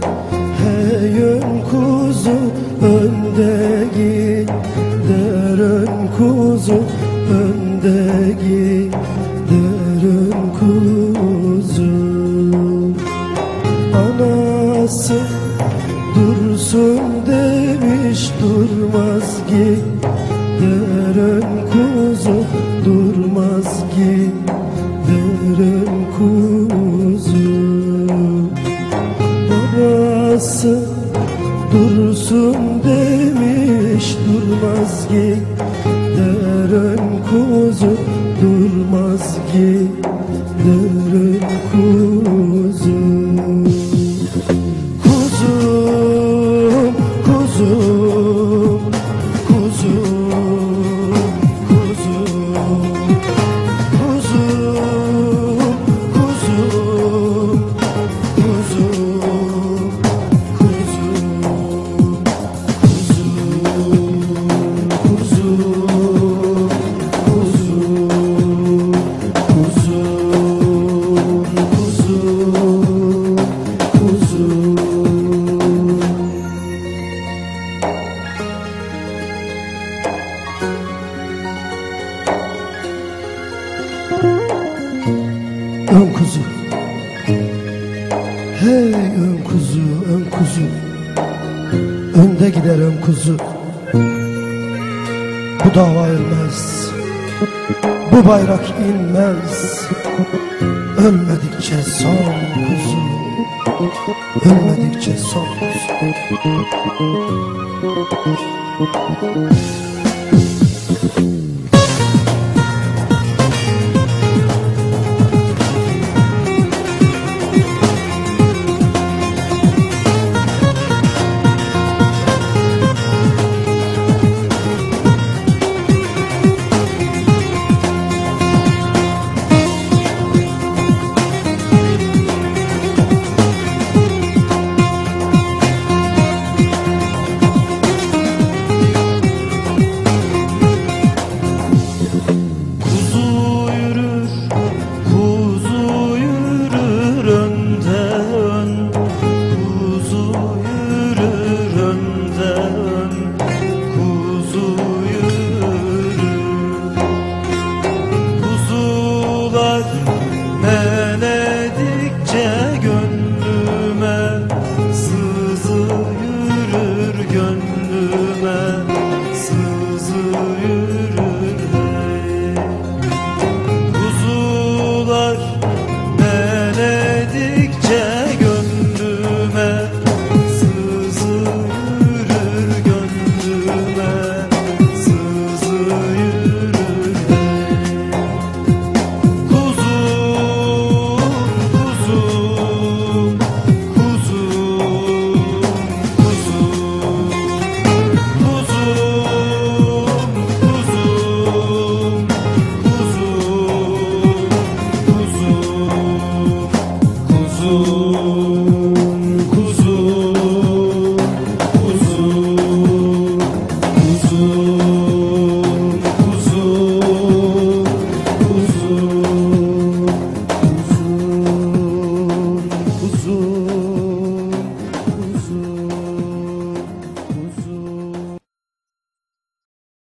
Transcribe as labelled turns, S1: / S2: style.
S1: kuzu Hey ön kuzu önde gider ön kuzu önde gider ön kuzu. Anası dursun demiş durmaz gider ön kuzu durmaz gider Dursun demiş durmaz gider ön kuzu Durmaz gider kuzu. Hey ön kuzu, ön kuzu. Önde gider ön kuzu. Bu dava ölmez. Bu bayrak inmez. Ölmedikçe son kuzu. Ölmedikçe son kuzu